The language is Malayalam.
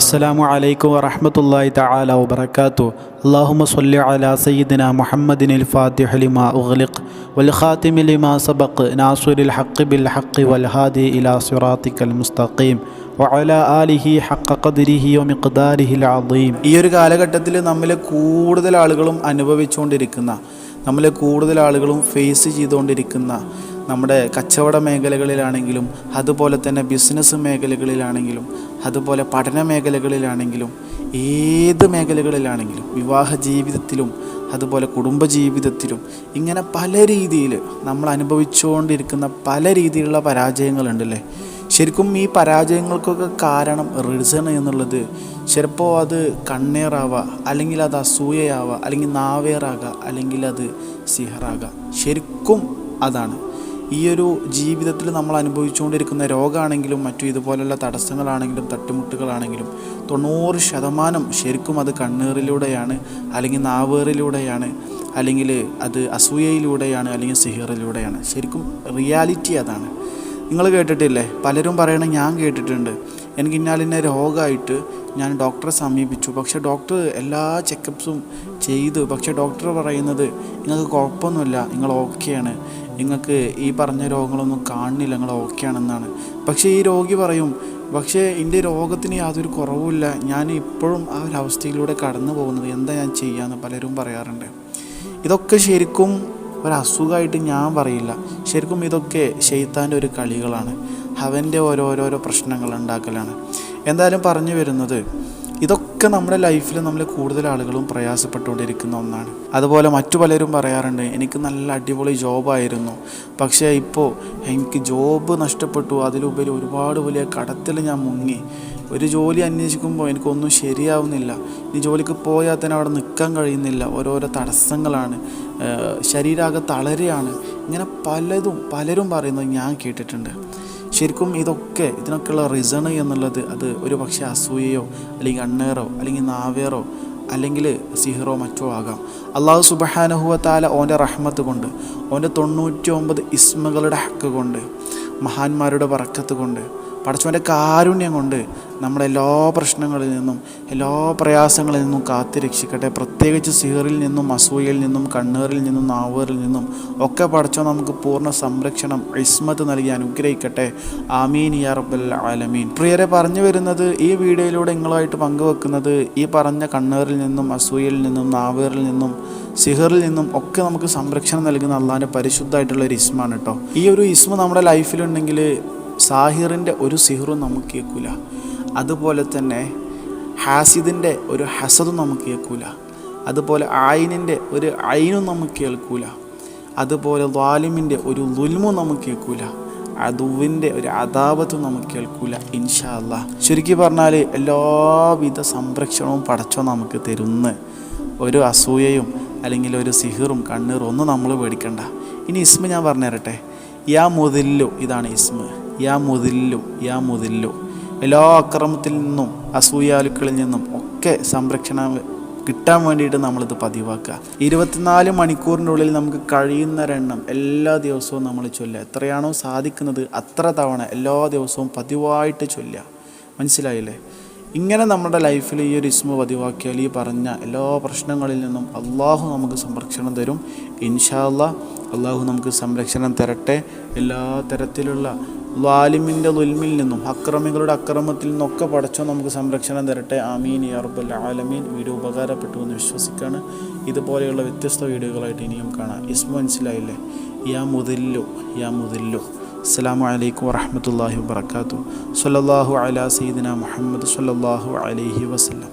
അസ്സലാമു അലൈക്കും വറഹമത്തല്ലാഹി തആല വബറകാതു അല്ലാഹുമ്മ സ്വല്ലി അലാ സയ്യിദിന മുഹമ്മദിനിൽ ഫാത്തിഹ ലിമാ ഉഗ്ലിഖ് വൽ ഖാതിമി ലിമാ സബഖ് നാസിറിൽ ഹഖ് ബിൽ ഹഖ് വൽ ഹാദി ഇലാ സിറാത്തിക്കൽ മുസ്തഖീം വഅല ആലിഹി ഹഖ ഖദ്രിഹി വമിഖ്ദാരിഹിൽ അദീം. ഈ ഒരു കാലഘട്ടത്തിൽ നമ്മൾ കൂടുതൽ ആളുകളും അനുഭവിച്ചുകൊണ്ടിരിക്കുന്ന നമ്മൾ കൂടുതൽ ആളുകളും ഫേസ് ചെയ്തുകൊണ്ടിരിക്കുന്ന നമ്മുടെ കച്ചവട മേഖലകളിലാണെങ്കിലും അതുപോലെ തന്നെ ബിസിനസ് മേഖലകളിലാണെങ്കിലും അതുപോലെ പഠന മേഖലകളിലാണെങ്കിലും ഏത് മേഖലകളിലാണെങ്കിലും വിവാഹ ജീവിതത്തിലും അതുപോലെ കുടുംബജീവിതത്തിലും ഇങ്ങനെ പല രീതിയിൽ നമ്മൾ അനുഭവിച്ചുകൊണ്ടിരിക്കുന്ന പല രീതിയിലുള്ള പരാജയങ്ങളുണ്ടല്ലേ? ശരിക്കും ഈ പരാജയങ്ങൾക്കൊക്കെ കാരണം റീസൺ എന്നുള്ളത് ചിലപ്പോൾ അത് കണ്ണേറാവുക അല്ലെങ്കിൽ അത് അസൂയയാവുക അല്ലെങ്കിൽ നാവേറാകുക അല്ലെങ്കിൽ അത് സിഹറാകുക. ശരിക്കും അതാണ്. ഈ ഒരു ജീവിതത്തിൽ നമ്മൾ അനുഭവിച്ചുകൊണ്ടിരിക്കുന്ന രോഗമാണെങ്കിലും മറ്റു ഇതുപോലുള്ള തടസ്സങ്ങളാണെങ്കിലും തട്ടുമുട്ടുകളാണെങ്കിലും തൊണ്ണൂറ് ശതമാനം ശരിക്കും അത് കണ്ണീറിലൂടെയാണ് അല്ലെങ്കിൽ നാവേറിലൂടെയാണ് അല്ലെങ്കിൽ അത് അസൂയയിലൂടെയാണ് അല്ലെങ്കിൽ സിഹിറിലൂടെയാണ്. ശരിക്കും റിയാലിറ്റി അതാണ്. നിങ്ങൾ കേട്ടിട്ടില്ലേ? പലരും പറയണ ഞാൻ കേട്ടിട്ടുണ്ട്. എനിക്ക് ഇന്നാലിന്ന രോഗമായിട്ട് ഞാൻ ഡോക്ടറെ സമീപിച്ചു. പക്ഷേ ഡോക്ടർ എല്ലാ ചെക്കപ്സും ചെയ്തു. പക്ഷേ ഡോക്ടർ പറയുന്നത് നിങ്ങൾക്ക് കുഴപ്പമൊന്നുമില്ല. നിങ്ങൾ ഓക്കെയാണ്. നിങ്ങൾക്ക് ഈ പറഞ്ഞ രോഗങ്ങളൊന്നും കാണുന്നില്ല നിങ്ങൾ ഓക്കെ ആണെന്നാണ്. പക്ഷേ ഈ രോഗി പറയും പക്ഷേ എന്റെ രോഗത്തിന് യാതൊരു കുറവുമില്ല. ഞാൻ ഇപ്പോഴും ആ ഒരു അവസ്ഥയിലൂടെ കടന്നു പോകുന്നത് എന്താ ഞാൻ ചെയ്യാമെന്ന് പലരും പറയാറുണ്ട്. ഇതൊക്കെ ശരിക്കും ഒരു അസുഖമായിട്ട് ഞാൻ പറയില്ല. ശരിക്കും ഇതൊക്കെ ഷെയ്ത്താന്റെ ഒരു കളികളാണ്. അവന്റെ ഓരോരോരോ പ്രശ്നങ്ങൾ ഉണ്ടാക്കലാണ്. എന്തായാലും പറഞ്ഞു വരുന്നത് ഇതൊക്കെ നമ്മുടെ ലൈഫിൽ നമ്മൾ കൂടുതൽ ആളുകളും പ്രയാസപ്പെട്ടുകൊണ്ടിരിക്കുന്ന ഒന്നാണ്. അതുപോലെ മറ്റു പലരും പറയാറുണ്ട് എനിക്ക് നല്ല അടിപൊളി ജോബായിരുന്നു പക്ഷേ ഇപ്പോൾ എനിക്ക് ജോബ് നഷ്ടപ്പെട്ടു. അതിലുപരി ഒരുപാട് വലിയ കടത്തിൽ ഞാൻ മുങ്ങി. ഒരു ജോലി അന്വേഷിക്കുമ്പോൾ എനിക്കൊന്നും ശരിയാവുന്നില്ല. ഈ ജോലിക്ക് പോയാൽ തന്നെ അവിടെ നിൽക്കാൻ കഴിയുന്നില്ല. ഓരോരോ തടസ്സങ്ങളാണ്. ശരീരാകെ തളരെയാണ് ഇങ്ങനെ പലതും പലരും പറയുന്നത് ഞാൻ കേട്ടിട്ടുണ്ട്. ശരിക്കും ഇതൊക്കെ ഇതിനൊക്കെയുള്ള റിസൺ എന്നുള്ളത് അത് ഒരു പക്ഷേ അസൂയയോ അല്ലെങ്കിൽ അണ്ണേറോ അല്ലെങ്കിൽ നാവേറോ അല്ലെങ്കിൽ സിഹറോ മറ്റോ ആകാം. അള്ളാഹു സുബഹാനുഹുവത്താല ഓന്റെ റഹ്മത്ത് കൊണ്ട് ഓന്റെ തൊണ്ണൂറ്റി ഒമ്പത് ഇസ്മകളുടെ ഹക്ക് കൊണ്ട് മഹാന്മാരുടെ വറക്കത്ത് കൊണ്ട് പടച്ചവന്റെ കാരുണ്യം കൊണ്ട് നമ്മുടെ എല്ലാ പ്രശ്നങ്ങളിൽ നിന്നും എല്ലാ പ്രയാസങ്ങളിൽ നിന്നും കാത്തു രക്ഷിക്കട്ടെ. പ്രത്യേകിച്ച് സിഹറിൽ നിന്നും അസൂയയിൽ നിന്നും കണ്ണേറിൽ നിന്നും നാവേറിൽ നിന്നും ഒക്കെ പടച്ചോ നമുക്ക് പൂർണ സംരക്ഷണം ഇസ്മത്ത് നൽകി അനുഗ്രഹിക്കട്ടെ. ആമീൻ യാ റബ്ബൽ ആലമീൻ. പ്രിയരെ പറഞ്ഞു വരുന്നത് ഈ വീഡിയോയിലൂടെ നിങ്ങളുമായിട്ട് പങ്കുവെക്കുന്നത് ഈ പറഞ്ഞ കണ്ണേറിൽ നിന്നും അസൂയയിൽ നിന്നും നാവേറിൽ നിന്നും സിഹറിൽ നിന്നും ഒക്കെ നമുക്ക് സംരക്ഷണം നൽകുന്ന അള്ളാന്റെ പരിശുദ്ധമായിട്ടുള്ള ഒരു ഇസ്മാണ് കേട്ടോ ഈ ഒരു ഇസ്മ നമ്മുടെ ലൈഫിലുണ്ടെങ്കിൽ സാഹിറിന്റെ ഒരു സിഹറും നമുക്ക് കേൾക്കൂല. അതുപോലെ തന്നെ ഹാസിദിന്റെ ഒരു ഹസദും നമുക്ക് കേൾക്കൂല. അതുപോലെ ആയിനിന്റെ ഒരു ഐനും നമുക്ക് കേൾക്കൂല. അതുപോലെ വാലിമിന്റെ ഒരു ലുൽമും നമുക്ക് കേൾക്കൂല. അതുവിന്റെ ഒരു അതാപത്തും നമുക്ക് കേൾക്കൂല ഇൻഷാ അല്ലാ ചുരുക്കി പറഞ്ഞാൽ എല്ലാവിധ സംരക്ഷണവും പടച്ചോ നമുക്ക് തരുന്ന ഒരു അസൂയയും അല്ലെങ്കിൽ ഒരു സിഹിറും കണ്ണീറും ഒന്നും നമ്മൾ പേടിക്കണ്ട. ഇനി ഇസ്മ ഞാൻ പറഞ്ഞു തരട്ടെ യാ മുതില്ലു ഇതാണ് ഇസ്മ. യാ മുതില്ലു യാ മുതില്ലു എല്ലാ അക്രമത്തിൽ നിന്നും അസൂയാലുക്കളിൽ നിന്നും ഒക്കെ സംരക്ഷണം കിട്ടാൻ വേണ്ടിയിട്ട് നമ്മളിത് പതിവാക്കുക. ഇരുപത്തിനാല് മണിക്കൂറിന്റെ ഉള്ളിൽ നമുക്ക് കഴിയുന്നൊരെണ്ണം എല്ലാ ദിവസവും നമ്മൾ ചൊല്ലുക. എത്രയാണോ സാധിക്കുന്നത് അത്ര തവണ എല്ലാ ദിവസവും പതിവായിട്ട് ചൊല്ലുക. മനസ്സിലായില്ലേ? ഇങ്ങനെ നമ്മുടെ ലൈഫിൽ ഈ ഒരു ഇസ്മ പതിവാക്കിയാൽ ഈ പറഞ്ഞ എല്ലാ പ്രശ്നങ്ങളിൽ നിന്നും അള്ളാഹു നമുക്ക് സംരക്ഷണം തരും. ഇൻഷാ അല്ലാ അള്ളാഹു നമുക്ക് സംരക്ഷണം തരട്ടെ. എല്ലാ തരത്തിലുള്ള വാലിമിന്റെ ലുൽമിൽ നിന്നും അക്രമികളുടെ അക്രമത്തിൽ നിന്നൊക്കെ പടച്ചോ നമുക്ക് സംരക്ഷണം തരട്ടെ. ആമീൻ യാ റബ്ബൽ ആലമീൻ. വീഡിയോ ഉപകാരപ്പെട്ടു എന്ന് വിശ്വസിക്കുകയാണ് ഇതുപോലെയുള്ള വ്യത്യസ്ത വീഡിയോകളായിട്ട് ഇനിയും കാണാം. ഇസ്മു മനസ്സിലായില്ലേ? യാ മുതില്ലു യാ മുതില്ലു അസ്സാം വലൈക്കും വറഹമത്തല്ലാഹി വാത്തു സല്ലാഹു അലാ സീദിന മുഹമ്മദ് സല്ലാഹു അലൈഹി വസ്ലം